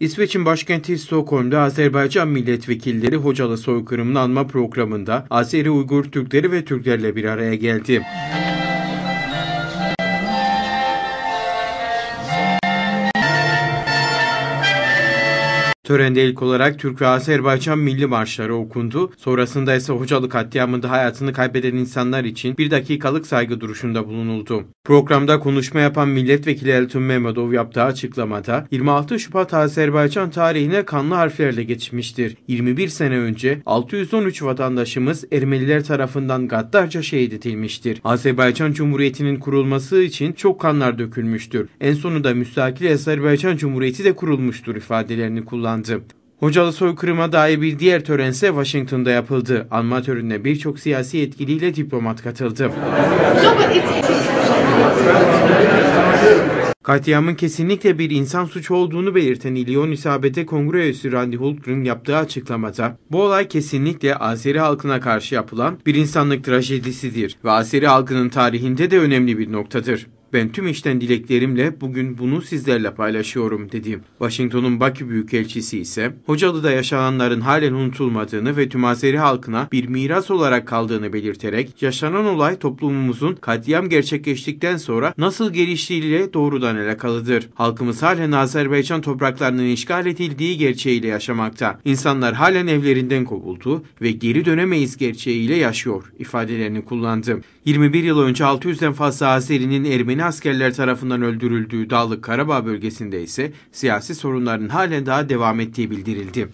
İsveç'in başkenti Stockholm'da Azerbaycan milletvekilleri Hocalı soykırımını anma programında Azeri Uygur Türkleri ve Türklerle bir araya geldi. Törende ilk olarak Türk ve Azerbaycan milli marşları okundu. Sonrasında ise Hocalı katliamında hayatını kaybeden insanlar için bir dakikalık saygı duruşunda bulunuldu. Programda konuşma yapan milletvekili Eltun Mehmetov yaptığı açıklamada 26 Şubat Azerbaycan tarihine kanlı harflerle geçmiştir. 21 sene önce 613 vatandaşımız Ermeniler tarafından gaddarca şehit edilmiştir. Azerbaycan Cumhuriyeti'nin kurulması için çok kanlar dökülmüştür. En sonunda müstakil Azerbaycan Cumhuriyeti de kurulmuştur ifadelerini kullandı. Hocalı soykırıma dair bir diğer tören ise Washington'da yapıldı. Anma törenine birçok siyasi etkiliyle diplomat katıldı. Katliamın kesinlikle bir insan suçu olduğunu belirten İlyon İsabete Kongre üyesi Randy Hultgren yaptığı açıklamada bu olay kesinlikle Azeri halkına karşı yapılan bir insanlık trajedisidir ve Azeri halkının tarihinde de önemli bir noktadır. Ben tüm içten dileklerimle bugün bunu sizlerle paylaşıyorum dedi. Washington'un Bakü Büyükelçisi ise Hocalı'da yaşananların halen unutulmadığını ve tüm Azeri halkına bir miras olarak kaldığını belirterek yaşanan olay toplumumuzun katliam gerçekleştikten sonra nasıl geliştiğiyle doğrudan alakalıdır. Halkımız halen Azerbaycan topraklarının işgal edildiği gerçeğiyle yaşamakta. İnsanlar halen evlerinden kovuldu ve geri dönemeyiz gerçeğiyle yaşıyor ifadelerini kullandı. 21 yıl önce 600'den fazla Azeri'nin Ermeni askerler tarafından öldürüldüğü Dağlık Karabağ bölgesinde ise siyasi sorunların halen daha devam ettiği bildirildi.